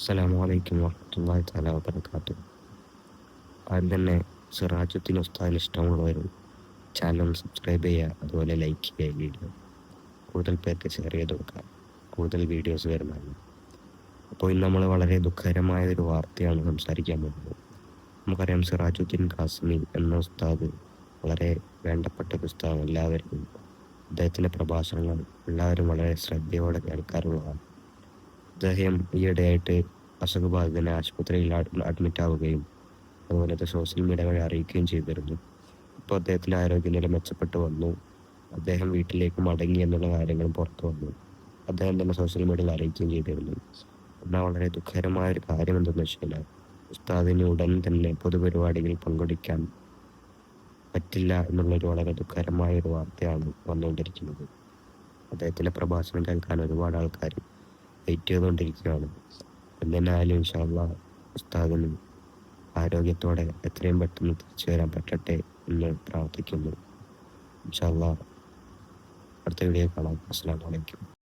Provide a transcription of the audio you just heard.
അസ്സലാമു അലൈക്കും വറഹ്മത്തുള്ളാഹി തആല വബറകാത്തു ആദ്യം തന്നെ സിറാജുദ്ദീൻ ഉസ്താദിന് ഇഷ്ടമുള്ളവരും ചാനൽ സബ്സ്ക്രൈബ് ചെയ്യുക അതുപോലെ ലൈക്ക് ചെയ്യുക വീഡിയോ. കൂടുതൽ പേർക്ക് ഷെയർ ചെയ്ത് കൊടുക്കുക. കൂടുതൽ വീഡിയോസ് വരുന്നതാണ്. അപ്പോൾ ഇന്ന് നമ്മൾ വളരെ ദുഃഖകരമായ ഒരു വാർത്തയാണ് സംസാരിക്കാൻ പോകുന്നത്. നമുക്കറിയാം സിറാജുദ്ദീൻ ഖാസിമി എന്ന ഉസ്താദ് വളരെ വേണ്ടപ്പെട്ട ഒരു ഉസ്താദാണ് എല്ലാവർക്കും. അദ്ദേഹത്തിന്റെ പ്രഭാഷണങ്ങൾ എല്ലാവരും വളരെ ശ്രദ്ധയോടെ കേൾക്കാറുള്ളതാണ്. അദ്ദേഹം ഈയിടെയായിട്ട് അസുഖബാധിതനെ ആശുപത്രിയിൽ അഡ്മിറ്റ് ആവുകയും അതുപോലെ തന്നെ സോഷ്യൽ മീഡിയ വഴി അറിയിക്കുകയും ചെയ്തിരുന്നു. ഇപ്പോൾ അദ്ദേഹത്തിന്റെ ആരോഗ്യനില മെച്ചപ്പെട്ടു വന്നു. അദ്ദേഹം വീട്ടിലേക്ക് മടങ്ങി എന്നുള്ള കാര്യങ്ങളും പുറത്തു വന്നു. അദ്ദേഹം തന്നെ സോഷ്യൽ മീഡിയയിൽ അറിയിക്കുകയും ചെയ്തിരുന്നു. എന്നാൽ വളരെ ദുഃഖകരമായ ഒരു കാര്യം എന്തെന്ന് വെച്ചാൽ ഉസ്താദിന് ഉടൻ തന്നെ പൊതുപരിപാടികളിൽ പങ്കെടുക്കാൻ പറ്റില്ല എന്നുള്ളൊരു വളരെ ദുഃഖകരമായ ഒരു വാർത്തയാണ് വന്നുകൊണ്ടിരിക്കുന്നത്. അദ്ദേഹത്തിന്റെ പ്രഭാഷണം കേൾക്കാൻ ഒരുപാട് ആൾക്കാർ വെയിറ്റ് ചെയ്തുകൊണ്ടിരിക്കുകയാണ് എന്തിനായാലും ഇൻഷാള്ള ഉസ്താദിന് ആരോഗ്യത്തോടെ എത്രയും പെട്ടെന്ന് തിരിച്ചു വരാൻ പറ്റട്ടെ എന്ന് പ്രാർത്ഥിക്കുന്നു. ഇൻഷാള്ള അടുത്ത വീഡിയോ കാണാം. അസ്സാം വലൈക്കും